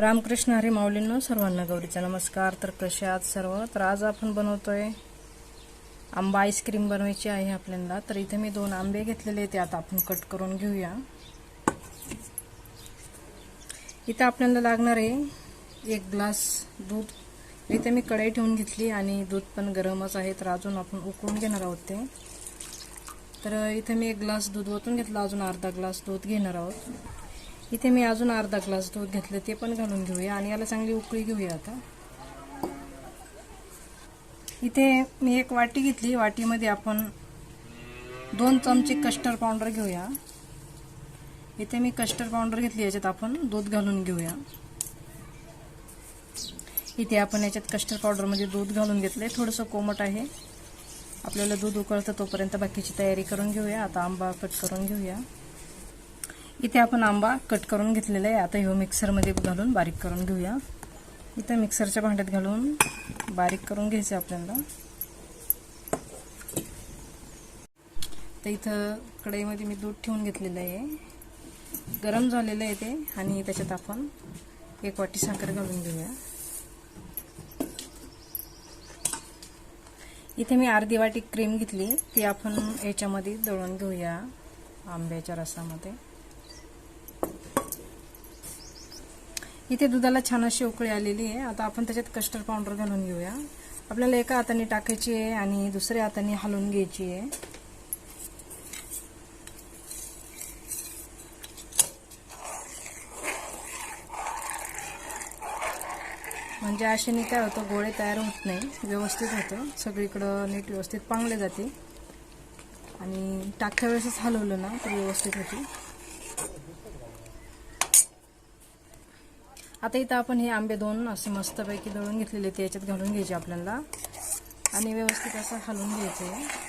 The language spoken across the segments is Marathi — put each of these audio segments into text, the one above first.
रामकृष्ण हरी माऊलींनो सर्वांना गौरीचा नमस्कार. तर कसे आहात सर्व? तर आज आपण बनवतोय आंबा आईस्क्रीम बनवायची आहे आपल्याला. तर इथे मी दोन आंबे घेतलेले ते आता आपण कट करून घेऊया. इथं आपल्याला लागणार आहे एक ग्लास दूध. इथे मी कढई ठेवून घेतली आणि दूध पण गरमच आहे तर अजून आपण उकळून घेणार आहोत ते. तर इथे मी एक ग्लास दूध ओतून घेतलं अजून अर्धा ग्लास दूध घेणार आहोत. इथे मी अजून अर्धा ग्लास दूध घेतलं ते पण घालून घेऊया आणि याला चांगली उकळी घेऊया आता. इथे मी एक वाटी घेतली वाटीमध्ये आपण दोन चमचे कस्टर्ड पावडर घेऊया. इथे मी कस्टर्ड पावडर घेतली याच्यात आपण दूध घालून घेऊया. इथे आपण याच्यात कस्टर्ड पावडरमध्ये दूध घालून घेतलंय थोडंसं कोमट आहे. आपल्याला दूध उकळतं तोपर्यंत बाकीची तयारी करून घेऊया. आता आंबा कट करून घेऊया. इथे आपण आंबा कट करून घेतलेला आहे. आता ह्यो मिक्सरमध्ये घालून बारीक करून घेऊया. इथं मिक्सरच्या भांड्यात घालून बारीक करून घ्यायचं आपल्याला. तर इथं कढईमध्ये मी दूध ठेवून घेतलेलं आहे. गरम झालेलं आहे ते. आणि त्याच्यात आपण एक वाटी साखर घालून घेऊया. इथे मी अर्धी वाटी क्रीम घेतली. ती आपण याच्यामध्ये दळून घेऊया आंब्याच्या रसामध्ये. इथे दुधाला छान अशी उकळी आलेली आहे. आता आपण त्याच्यात कस्टर्ड पावडर घालून घेऊया. आपल्याला एका हाताने टाकायची आहे आणि दुसऱ्या हाताने हलवून घ्यायची आहे. म्हणजे अशाने काय होतं गोळे तयार होत नाही. व्यवस्थित होतं. सगळीकडं नीट व्यवस्थित पांगले जाते. आणि टाकल्या वेळेसच हलवलं ना तर व्यवस्थित होते. आता इथं आपण हे आंबे दोन असे मस्तपैकी दळून घेतलेले ते याच्यात घालून घ्यायचे आपल्याला. आणि व्यवस्थित असं हलवून घ्यायचं. आहे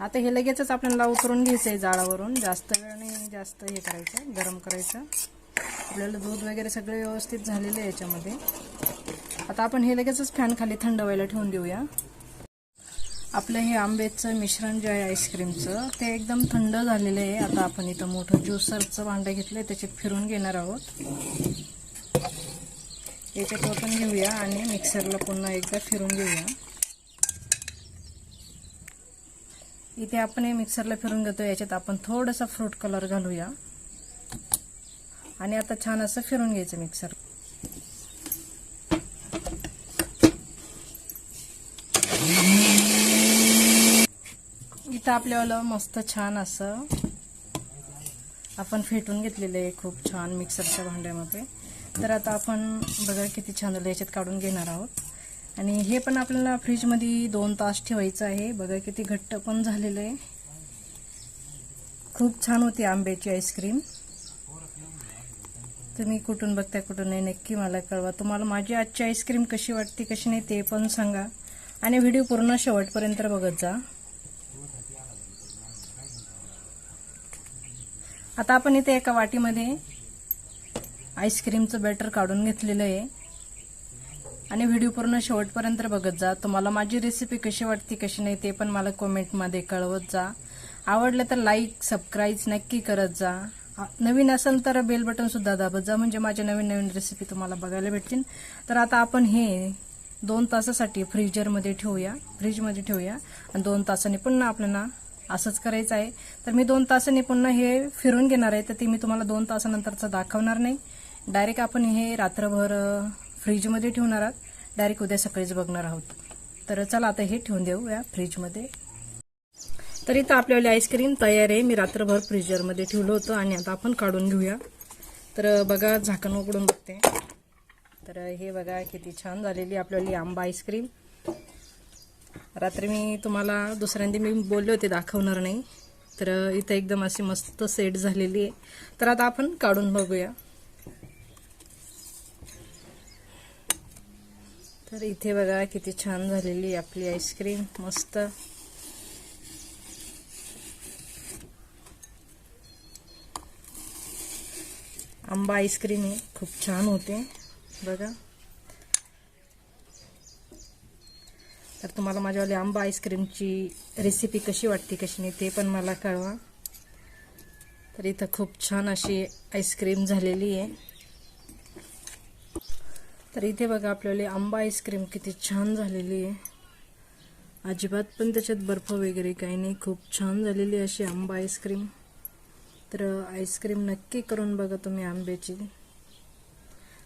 आता हे लगेचच आपल्याला उतरून घ्यायचं आहे जाळावरून. जास्त वेळ नाही जास्त हे करायचं गरम करायचं. आपल्याला दूध वगैरे सगळे व्यवस्थित झालेले आहे याच्यामध्ये. आता आपण हे लगेचच फॅन खाली थंड व्हायला ठेवून देऊया. आपलं हे आंब्याचं मिश्रण जे आहे आईस्क्रीमचं ते एकदम थंड झालेलं आहे. आता आपण इथं मोठं ज्युसरचं भांडं घेतलंय त्याच्यात फिरून घेणार आहोत. याच्यात आपण घेऊया आणि मिक्सरला पुन्हा एकदा फिरून घेऊया. इथे आपण हे मिक्सरला फिरून घेतो याच्यात आपण थोडासा फ्रूट कलर घालूया. आणि आता छान असं फिरून घ्यायचं मिक्सर. इथं आपल्याला मस्त छान असं आपण फेटून घेतलेलं आहे खूप छान मिक्सरच्या भांड्यामध्ये. तर आता आपण बघा किती छान झालं याच्यात काढून घेणार आहोत. आणि हे पण आपल्याला फ्रीजमध्ये दोन तास ठेवायचं आहे. बघा किती घट्ट पण झालेलं आहे. खूप छान होती आंब्याची आईस्क्रीम. तुम्ही कुठून बघताय कुठून नाही नक्की मला कळवा. तुम्हाला माझी आजची आईस्क्रीम कशी वाटते कशी नाही ते पण सांगा. आणि व्हिडिओ पूर्ण शेवटपर्यंत बघत जा. आता आपण इथे एका वाटीमध्ये आईस्क्रीमचं बॅटर काढून घेतलेलं आहे. आणि व्हिडिओ पूर्ण शेवटपर्यंत बघत जा. तुम्हाला माझी रेसिपी कशी वाटते कशी नाही ते पण मला कमेंटमध्ये कळवत जा. आवडलं तर लाईक सबस्क्राईब नक्की करत जा. नवीन असेल तर बेल बटन सुद्धा दाबत जा. म्हणजे माझ्या नवीन नवीन रेसिपी तुम्हाला बघायला भेटतील. तर आता आपण हे दोन तासासाठी फ्रीजरमध्ये ठेवूया. फ्रीजमध्ये ठेवूया. आणि दोन तासांनी पुन्हा आपल्याला असंच करायचं आहे. तर मी दोन तासांनी पुन्हा हे फिरून घेणार आहे. तर ते मी तुम्हाला दोन तासानंतरचं दाखवणार नाही. डायरेक्ट आपण हे रात्रभर फ्रीजमध्ये ठेवणार आहोत. डायरेक्ट उद्या सकाळीच बघणार आहोत. तर चला आता हे ठेवून देऊया फ्रीजमध्ये तर इथं आपल्याला आईस्क्रीम तयार आहे. मी रात्रभर फ्रीजरमध्ये ठेवलं होतं आणि आता आपण काढून घेऊया. तर बघा झाकण उघडून बघते. तर हे बघा किती छान झालेली आपल्याला आंबा आईस्क्रीम रात्री मी तुम्हाला दुसऱ्यांदी मी बोलले होते दाखवणार नाही. तर इथं एकदम अशी मस्त सेट झालेली आहे. तर आता आपण काढून बघूया. तर इथे बघा किती छान झालेली आपली आईस्क्रीम मस्त. आंबा आईस्क्रीम आहे. खूप छान होते. बघा. तर तुम्हाला माझ्यावाली आंबा आईस्क्रीमची रेसिपी कशी वाटते कशी नाही ते पण मला कळवा. तर इथं खूप छान अशी आईस्क्रीम झालेली आहे. तर इथे बघा आपल्याला आंबा आईस्क्रीम किती छान झालेली आहे. अजिबात पण त्याच्यात बर्फ वगैरे काही नाही खूप छान झालेली अशी आंबा आईस्क्रीम तर आईस्क्रीम नक्की करून बघा तुम्ही आंब्याची.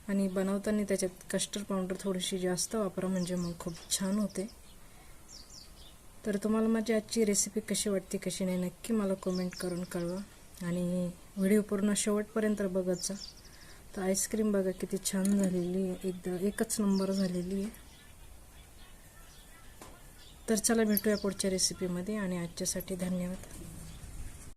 आणि बनवताना त्याच्यात कस्टर्ड पावडर थोडीशी जास्त वापरा म्हणजे मग खूप छान होते. तर तुम्हाला माझी आजची रेसिपी कशी वाटते कशी नाही नक्की मला कमेंट करून कळवा. आणि व्हिडिओ पूर्ण शेवटपर्यंत बघत जा. तर आईस्क्रीम बघा किती छान झालेली आहे. एकदा एकच नंबर झालेली आहे. तर चला भेटूया पुढच्या रेसिपीमध्ये आणि आजच्यासाठी धन्यवाद.